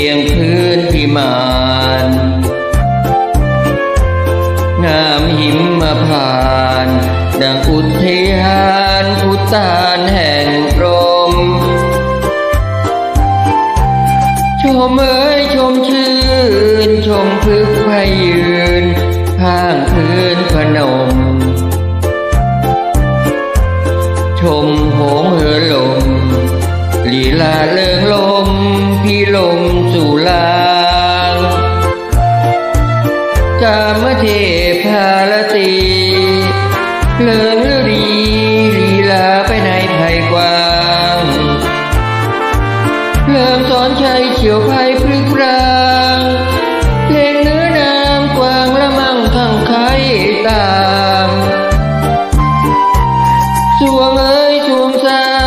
พียงพื้นพิมานงามหิมมาผ่าน ดังอุทยานอุตานแห่งพรมชมเอ้ยชมชื่น ชมพึกพยืน ข้างพื้นพนม ชมโหงเหือลมลีลาเลิงลมพี่ลม กามเทพารตีเลิงฤดีลีลาไปในไผ่กว้างเริ่มสอนชัยเฉียวไผ่พลึกรางเล่นเนื้อนามกวางละมั่งทั้งไข่ตามสวงเอ้ยสวงสา